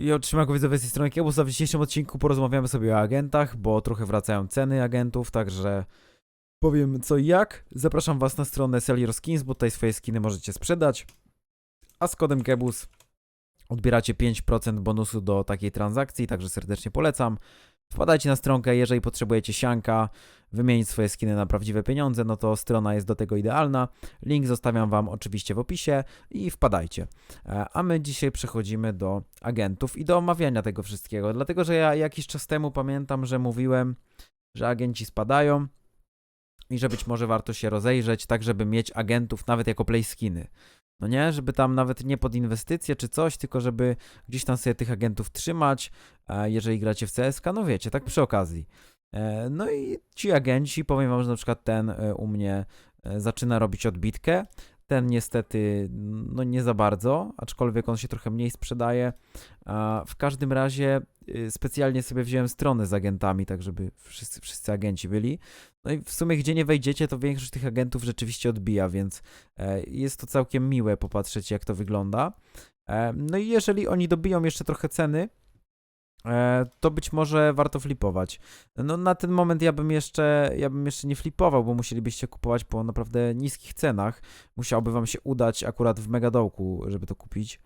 I otrzymają widzowie z tej strony Kiebusa. W dzisiejszym odcinku porozmawiamy sobie o agentach, bo trochę wracają ceny agentów, także powiem co i jak. Zapraszam was na stronę Sell Skins, bo tutaj swoje skiny możecie sprzedać. A z kodem Kebus odbieracie 5% bonusu do takiej transakcji, także serdecznie polecam. Wpadajcie na stronkę, jeżeli potrzebujecie sianka, wymienić swoje skiny na prawdziwe pieniądze, no to strona jest do tego idealna. Link zostawiam wam oczywiście w opisie i wpadajcie. E, A my dzisiaj przechodzimy do agentów i do omawiania tego wszystkiego, dlatego że ja jakiś czas temu pamiętam, że mówiłem, że agenci spadają i że być może warto się rozejrzeć, tak żeby mieć agentów nawet jako playskiny. No nie, żeby tam nawet nie pod inwestycje czy coś, tylko żeby gdzieś tam sobie tych agentów trzymać, jeżeli gracie w CSK, no wiecie, tak przy okazji. E, No i ci agenci, powiem wam, że na przykład ten e, u mnie e, zaczyna robić odbitkę, ten niestety, no nie za bardzo, aczkolwiek on się trochę mniej sprzedaje. W każdym razie specjalnie sobie wziąłem strony z agentami, tak żeby wszyscy, wszyscy agenci byli. No i w sumie gdzie nie wejdziecie, to większość tych agentów rzeczywiście odbija, więc e, jest to całkiem miłe popatrzeć jak to wygląda. E, No i jeżeli oni dobiją jeszcze trochę ceny, e, to być może warto flipować. No na ten moment ja bym jeszcze, ja bym jeszcze nie flipował, bo musielibyście kupować po naprawdę niskich cenach. Musiałoby wam się udać akurat w megadołku, żeby to kupić.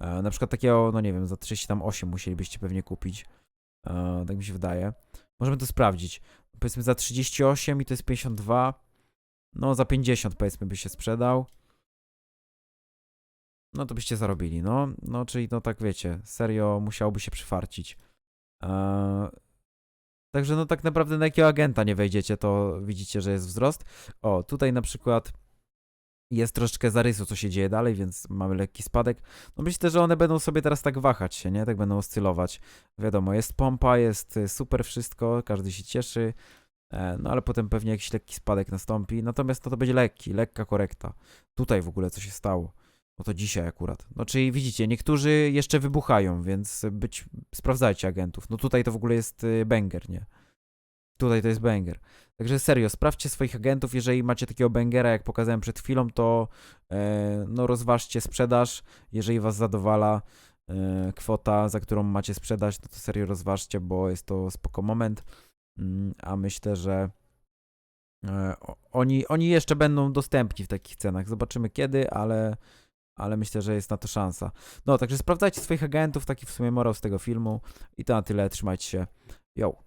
E, na przykład takiego, no nie wiem, za 38 musielibyście pewnie kupić. E, tak mi się wydaje. Możemy to sprawdzić. Powiedzmy za 38 i to jest 52. No za 50 powiedzmy by się sprzedał. No to byście zarobili, no. No czyli no tak wiecie, serio musiałoby się przyfarcić. Eee, Także no tak naprawdę na jakiego agenta nie wejdziecie, to widzicie, że jest wzrost. O, tutaj na przykład jest troszeczkę zarysu, co się dzieje dalej, więc mamy lekki spadek. No myślę, że one będą sobie teraz tak wahać się, nie? Tak będą oscylować. Wiadomo, jest pompa, jest y, super wszystko, każdy się cieszy. E, No ale potem pewnie jakiś lekki spadek nastąpi. Natomiast no, to będzie lekki, lekka korekta. Tutaj w ogóle co się stało. No to dzisiaj akurat. No czyli widzicie, niektórzy jeszcze wybuchają, więc być, sprawdzajcie agentów. No tutaj to w ogóle jest y, banger, nie? Tutaj to jest banger. Także serio, sprawdźcie swoich agentów. Jeżeli macie takiego bangera, jak pokazałem przed chwilą, to e, no rozważcie sprzedaż. Jeżeli was zadowala e, kwota, za którą macie sprzedać, no to serio rozważcie, bo jest to spoko moment. Mm, A myślę, że e, oni, oni jeszcze będą dostępni w takich cenach. Zobaczymy kiedy, ale, ale myślę, że jest na to szansa. No, także sprawdzajcie swoich agentów, taki w sumie morał z tego filmu. I to na tyle, trzymajcie się. Yo.